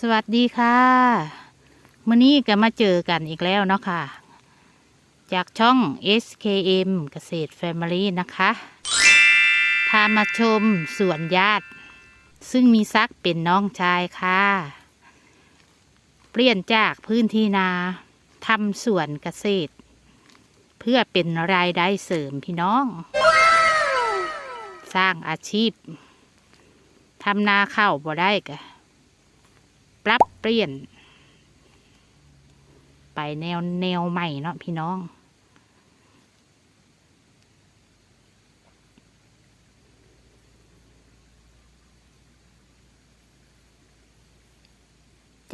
สวัสดีค่ะมื่อนี้ก็มาเจอกันอีกแล้วเนาะค่ะ จากช่อง SKM เกษตร Family นะคะพามาชมสวนญาติ ซึ่งมีซักเป็นน้องชายค่ะ เปลี่ยนจากพื้นที่นาทำสวนเกษตร เพื่อเป็นรายได้เสริมพี่น้อง สร้างอาชีพทำนาข้าวบ่ได้กะ ปรับเปลี่ยน ไปแนวแนวใหม่เนาะพี่น้อง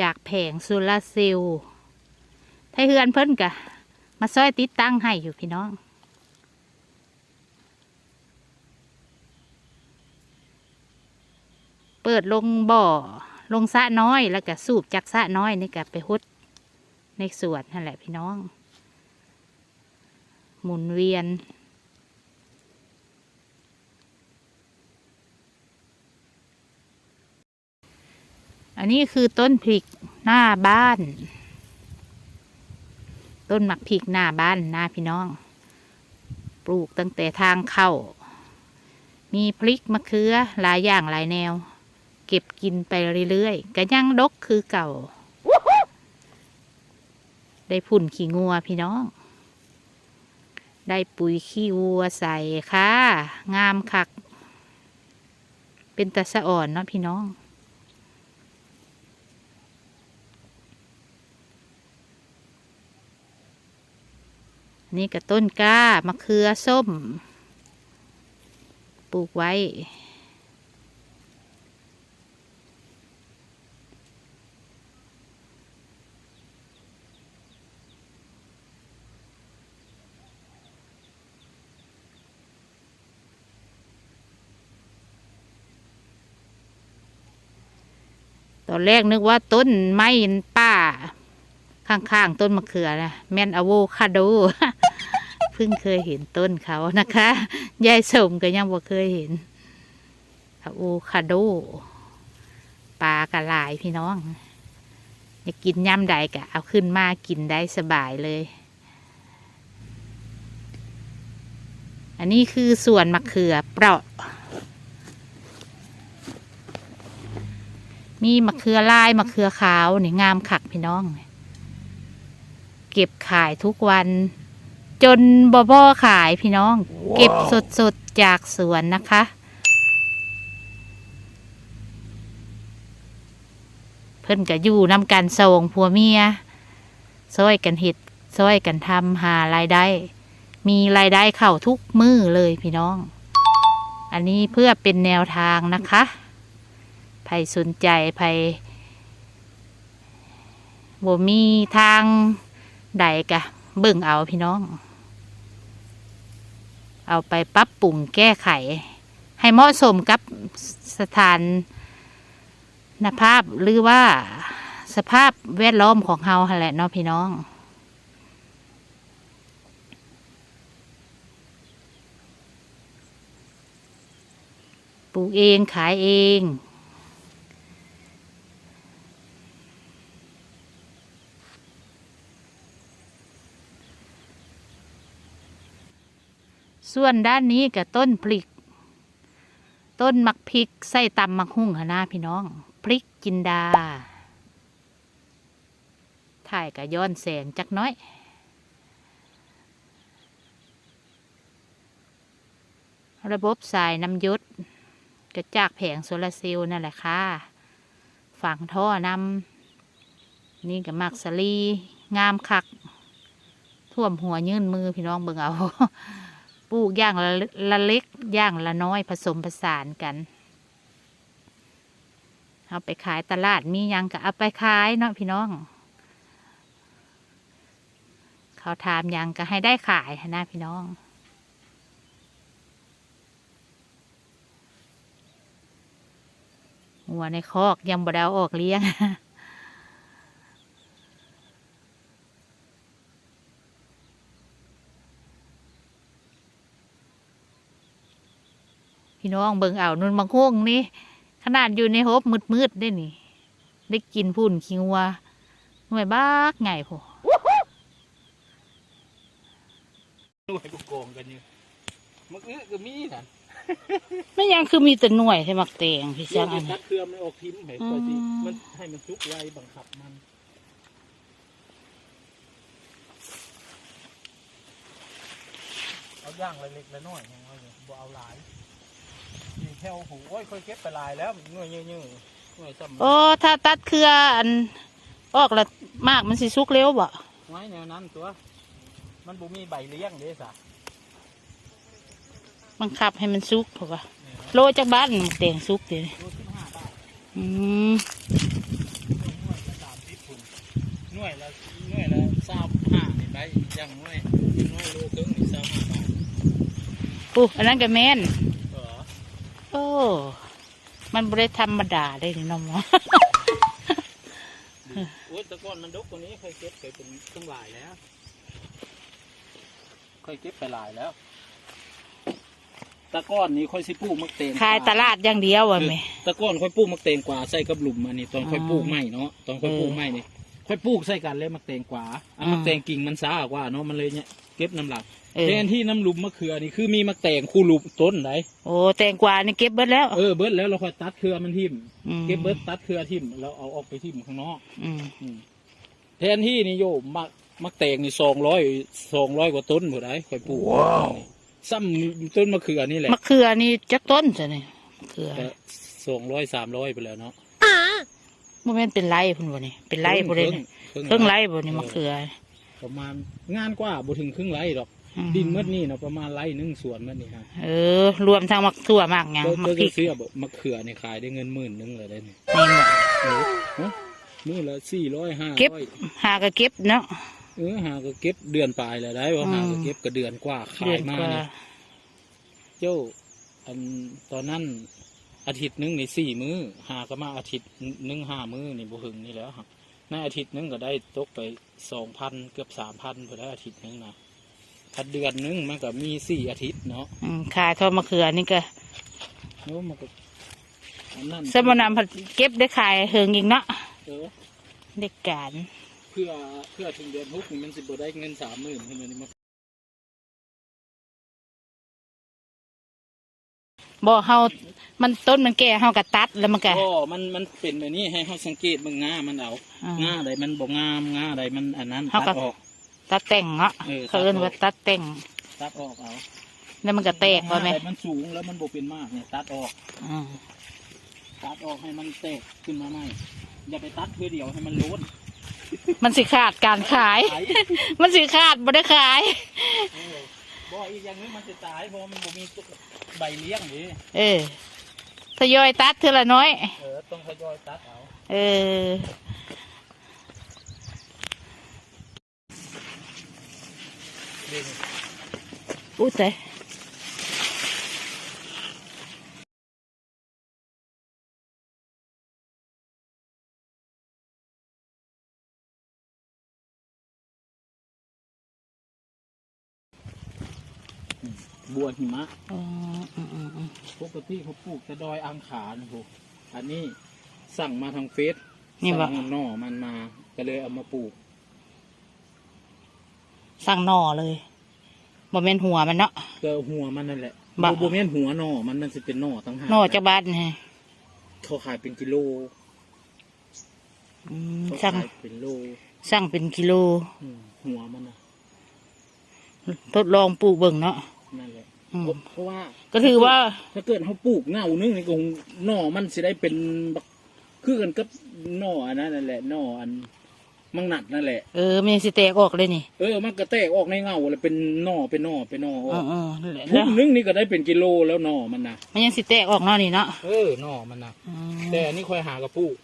จากแผงโซลาร์เซลล์ไทยเฮือนเพิ่นกะ มาซอยติดตั้งให้อยู่พี่น้อง เปิดลงบ่อ ลงสะน้อยแล้วก็สูบจากสะน้อยนี่ก็ไปหดในสวนนั่นแหละพี่น้อง หมุนเวียน อันนี้คือต้นพริกหน้าบ้าน ต้นหมักพริกหน้าบ้านหน้าพี่น้อง ปลูกตั้งแต่ทางเข้า มีพริกมะเขือหลายอย่างหลายแนว เก็บกินไปเรื่อยๆก็ยังดกคือเก่า ได้ผุ่นขี้งัวพี่น้อง ได้ปุ๋ยขี้วัวใส่ค่ะ งามคัก เป็นตะสะอ่อนเนาะพี่น้องนี่ก็ต้นกล้ามะเขือส้ม ปลูกไว้ ตอนแรกนึกว่าต้นไม้ป่าข้างๆต้นมะเขือนะแมนอะโวคาโดเพิ่งเคยเห็นต้นเขานะคะยายสมก็ยังบ่เคยเห็นอะโวคาโดปลากระลายพี่น้องอยากกินย่ำใดก็เอาขึ้นมากินได้สบายเลย อันนี้คือส่วนมะเขือเปราะ มีมะเขือลายมะเขือขาวนี่งามขักพี่น้อง เก็บขายทุกวัน จนบอบ่อขายพี่น้อง เก็บสดๆจากสวนนะคะ เพิ่นก็อยู่นำกันส่งผัวเมียช่วยกันเห็ดช่วยกันทำหารายได้ มีรายได้เข้าทุกมือเลยพี่น้อง อันนี้เพื่อเป็นแนวทางนะคะ ใครสนใจใครบ่มีทางใดกะเบิ่งเอาพี่น้อง เอาไปปรับปรุงแก้ไข ให้เหมาะสมกับสถานนภาพหรือว่าสภาพแวดล้อมของเฮาแหละเนาะพี่น้อง ปลูกเองขายเอง ส่วนด้านนี้กับต้นพริก ต้นมักพริกใส่ตำมักหุ่งหนนะพี่น้องพริกจินดา ถ่ายกับย้อนแสงจักน้อย ระบบสายน้ำยศกระจากแผงโซลาร์เซลล์นั่นแหละค่ะฝังท่อนำนี่กับมักสลีงามคัก ท่วมหัวยื่นมือพี่น้องเบิ่งเอา ปลูกอย่างละละเล็กอย่างละน้อยผสมผสานกันเอาไปขายตลาดมียังก็เอาไปขายเนาะพี่น้อง เขาถามยังก็ให้ได้ขายนะพี่น้อง หัวในคอกยังบ่ได้เอาออกเลี้ยง พี่น้องเบิ่งเอานุ่นบางฮวงนี่ขนาดอยู่ในหบมืดๆได้นี่ ได้กินพุ่นคิงวัวหน่วยบ้ากไงพอหน่วยกูโกงกันอยู่มึกอื้อก็มีน่ะไม่ยังคือมีแต่หน่วยให้มักแตงพี่เดี๋ยจัวงอันจะตันี้ดเครือมันออกทิมให้คอยสิอืมมันให้มันซุกไว้บังคับมันเอาย่างเล็กๆละน้อยยังเอาอยู่บ่เอาหลายนี่ แถวหูโอ้ยค่อยเก็บไปหลายแล้วหน่วยเยอะๆหน่วยซ้ำโอ้ถ้าตัดเครืออันออกและมากมันสิสุกเร็วบ่ไว้แนวนั้นตัว มันบ่มีใบเลี้ยงเด้สะบังคับให้มันสุกเพราะว่าโลจากบ้านมักแตงสุกเดี๋ยวนี้โลสิบห้าบาทอืมหน่วยละสามสิบพุ่นหน่วยละหน่วยละสามห้านี่ได้ยังหน่วยหน่วยโลครึ่งนี่สามห้าบาทปุ๊อันนั้นก็แม่นเออ โอ้ มันบริธรรมดาได้นี่น้องหมอโอ้ยแต่ก่อนมันดกกว่านี้เคยเก็บเคยเป็นตั้งหลายแล้วเคยเก็บไปหลายแล้วแตะก้อนนี้ค่อยสิปลูกมักเตงขายตลาดอย่างเดียวอะแม่แตะก้อนค่อยปลูกมักเตงกว่าใส่กับหลุมอันนี้ตอนค่อยปลูกไม้เนาะตอนค่อยปลูกไม้นี่ค่อยปลูกใส่กันเลยมักเตงกว่าอันมักเตงกิ่งมันซ่ากว่าเนาะมันเลยเนี่ยเก็บน้ำหลัก เออแทนที่น้ำหลุมมะเขือนี่คือมีมักเตงคู่หลุมต้นไหนโอ้แตงกวานี่เก็บเบิดแล้ว เออเบิดแล้วเราค่อยตัดเครือมันทิ่มมเก็บเบิดตัดเครือทิ่มแล้วเอาออกไปทิ่มข้างนอกอืมอืมแทนที่นี่โยมมักมักแตงนี่สองร้อยสองร้อยกว่าต้นหมดได้ค่อยปลูกซ้ำต้นมะเขือนี่แหละมะเขือนี่จักต้นจ้ะนี่มะเขือสองร้อยสามร้อยไปแล้วเนาะบ่แม่นเป็นไรพุ่นบ่นี่เป็นไรบ่ได้นี่ครึ่งเครื่องไรบ่นี่มะเขือประมาณงานกว่าบ่ถึงครึ่งไรหรอกอืม ดินเมื่อนี่เนาะประมาณไรหนึ่งส่วนเมื่อนี่ฮะเออ รวมทั้งมะถั่วมากหยังก็มะก็พริกซื้อแบบมะเขือนี่ขายได้เงินหมื่นหนึงเลยได้นี่นี่หมดเออฮะมื้อละสี่ร้อยห้าเก็บร้อยหาก็เก็บเนาะเออหาก็เก็บเดือนปลายแล้วได้ว่าอืมหาก็เก็บก็เดือนกว่าขาเดือยนมากว่านี่เจ้าอันตอนนั้นอาทิตย์หนึงนี่สี่มื้อหาก็มาอาทิตย์หนึงห้ามื้อนี่บุหึงนี่แหล้วครับในอาทิตย์หนึงก็ได้ตกไปสองพันเกือบสามพันพอได้อาทิตย์หนึงนะ ถ้าเดือนหนึงมันก็มีสี่อาทิตย์เนาะอืมขายทอดมะเขือนี่ก็โน้มันก็อันนั้นสมนำผัดเก็บได้ขายเฮิงอีกเนาะเออเด็กการเพื่อเพื่อถึงเดือนหกนี่มันสิบได้เงินสามหมื่นใช่ไหมนี่มันบ่เฮามันต้นมันแก่เฮาก็ตัดแล้วมันก็ก็มันมันเป็นแบบนี้ให้เขาสังเกตเบิ่งง่ามันเอาอ่าง่าใดมันบ่งามง่าใดมันอันนั้นเขาตัก็ดออก ตัดแต่งเนาะเออเขาเอิ้นว่าตัดแต่งตัดออกเอาแล้วมันก็แตกว่าไหมง่าใดมันสูงแล้วมันบ่เป็นมากเนี่ยตัดออก อืมตัดออกให้มันแตกขึ้นมาใหม่อย่าไปตัดเพื่อเดียวให้มันโล้นมันสิขาดการขายตายมันสิขาดบ่ได้ขาย เออบ่อีกอย่างหนึงมันจะตายเพราะมันบ่มีตุ๊กใบเลี้ยงนี่เออทยอยตัดเท่าละน้อย เออต้องทยอยตัดเอา เออ เด่น อุ้ยแต่บัวหิมะอ๋ออืมอืมอืมปกติเขาปลูกแต่ดอยอังขารโหอันนี้สั่งมาทางเฟซนี่บ่สั่งหน่อมันมา ก็เลยเอามาปลูก สั่งหน่อเลย บ่แม่นหัวมันเนาะก็หัวมันนั่นแหละบ่บัวแม่นหัวหน่อมันมันจะเป็นหน่อตั้งหากหน่อจากบ้านนี่เขาขายเป็นกิโลอืมเขาสั่งขายเป็นโลสั่งเป็นกิโล อืมหัวมันนะทดลองปลูกเบิ่งเนาะ นั่นแหละอืม เพราะเพราะว่า ก็ถือว่า ถ้าเกิดเขาปลูกเงานึงนี่ก็คงหน่อมันสิได้เป็นบักคือกันกับหน่ออันนั้นนั่นแหละหน่ออัน มังหนัดนั่นแหละ เออมันสิแตกออกเลยนี่ เออ มันก็แตกออกในเงาเลยเป็นหน่อเป็นหน่อเป็นหน่ออเออกอเออนั่นแหละทุแล้วกนึงนี่ก็ได้เป็นกิโลแล้วหน่อมันนะมันยังสิแตกออกเนาะนี่เนาะ เออ หน่อมันนะอืมแต่อันนี้ค่อยหากระปลูก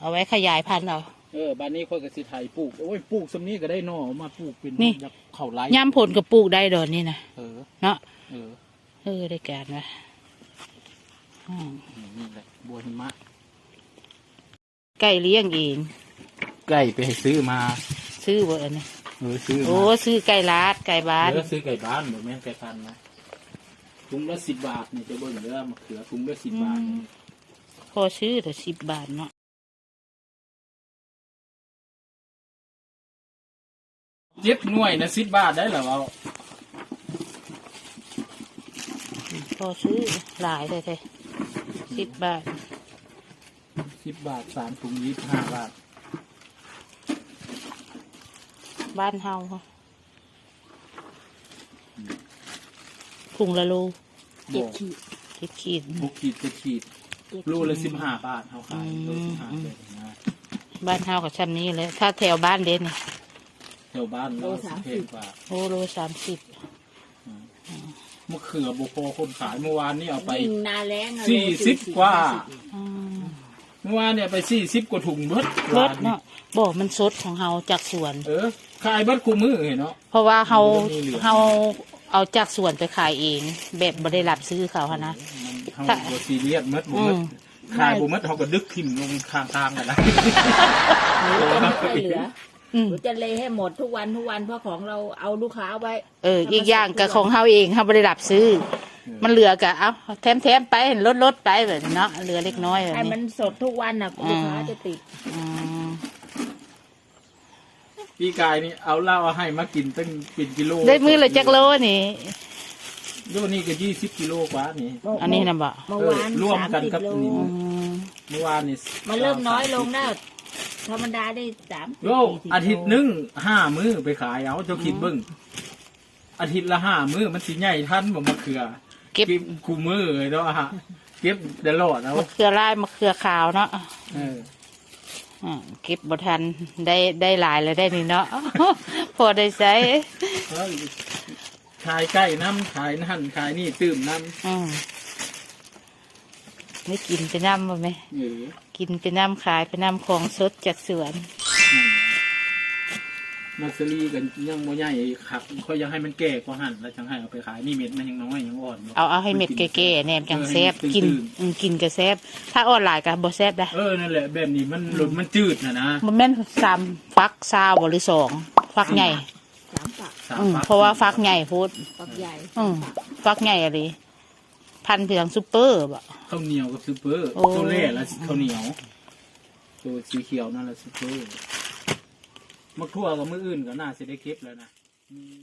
เอาไว้ขยายพันธุ์เอา เออ บ้านนี้ค่อยกระสิไทยปลูก โอ้ย ปลูกสำนี้ก็ได้หน่อมาปลูกเป็นนี่ แบบเข่าไรย่ำผลก็ปลูกได้ดอนนี่นะเออ เนาะ เออเออได้การวะอืมนี่แหละ บัวหิมะ ไก่เลี้ยงเอง ไก่ไปซื้อมาซื้อบ่อันนี้เออซื้อโอ้ซื้อไก่ลาดไก่บ้าน แล้วซื้อไก่บ้านบ่แม่นไก่พันนะถุงละสิบบาทเนี่ยจะเบิ่งเด้อมะเขือถุงละสิบบาทพอซื้อแต่สิบบาทเนาะเจ็ดหน่วยนะสิบบาทได้เหรอเอาพอซื้อหลายเลยเสิบบาทสิบบาทสามถุงยี่ห้าบาท บ้านเฮาถุงละโลบเจ็อดกขีดเจ็ดขีดหกขีดเจ็ดขีดเจ็ดโลขีดละสิบห้าบาทเขาขายอืมโลสิบห้าเลยนะบ้านเฮากับชั้นนี้เลย ถ้าแถวบ้านเด่นนี่แถวบ้านเราสิบเพงกว่าโอ้โลสามสิบมะเขือโบโพคนขายเมื่อวานนี่เอาไปยิ่งหนาแรงอะสี่สิบกว่าอืมเมื่อวานเนี่ยไปสี่สิบกว่าถุงเบิดรร้าสนนี่เนาะบอกมันสดของเฮาจากสวน เออ ขายเบิดคู่มือเห็นเนาะ เพราะว่าเฮามันมีเหลือเฮาเอาจากสวนไปขายเอง แบบบ่ได้รับซื้อเขาค่ะนะมันเขาบซีเรียสเมดบุมดอืม ขายบุมดเขาก็ดึกทิมลงข้างๆกันนะหนูจะไม่ค่อยเหลืออืมหนูจะเลยให้หมดทุกวันทุกวันเพราะของเราเอาลูกค้าไว้เออ อีกอย่างกับของเฮาเองเฮาบ่ได้รับซื้อ มันเหลือกะเอาแถมแถมๆไปลดลดๆไปแบบนี้เนาะเหลือเล็กน้อยแบบให้มันนี้สดทุกวันน่ะลูกค้าจะติด อืม พี่กายนี่เอาเหล้าให้มากินตั้งเป็นกิโลได้มือละจักโลนี่โลนี่ก็ยี่สิบกิโลกว่านี่อันนี้นะบ่เมื่อวานเออร่วมสามกันสิบกับโลนี่อืมเมื่อวานนี่มันเริ่มน้อยลงแล้วธรรมดาได้สามสิบโลสี่สิบอาทิตย์หนึงห้ามื้อไปขายเอาเจ้าคิดเบิ้งอาทิตย์ละห้ามื้อมันสิใหญ่ทันบ่มะเขือ เก็บคู่มือเลยเนาะฮะเก็บตลอดแล้วมะเขือลายมะเขือขาวเนาะ เอออ่าเก็บบ่ทันได้ได้หลายเลยได้นี่เนาะ พอได้ใช้เอ้ยขายใกล้น้ำขายนั่นขายนี่ตื้มน้อืมไม่กินไปน้ำบ่ไหมำเออกินไปน้ำขายไปน้ำของสดจากสวนนั่นแหละ มัสลีกันยังโมใหญ่ขับเขายังให้มันแก่กว่าหั่นแล้วจังให้เอาไปขายนี่เม็ดมันยังน้อยยังอ่อนยู่เอาเอาให้เม็ดแก่ๆแหนมจังแซบเออให้กินตื่นอืมกินก็แซบถ้าอ่อนหลายก็บ่แซบได้เออนั่นแหละแบบนี้มันหลุดมันจืดนะนะมันแม่นสามฟักซาวบ่หรือสองฟักใหญ่สามฝักสามอืมฟักเพราะว่าฟักใหญ่พูดฝักใหญ่อืมฟักใหญ่อะไรพันเพียงซุปเปอร์บ่ ข้าวเหนียวกับซูเปอร์โอ้ ตัวเล่และข้าวเหนียว ตัวสีเขียวนั่นแหละซูเปอร์ มะทั่วกับมืออื่นก็น่าจะได้เก็บแล้วนะอืม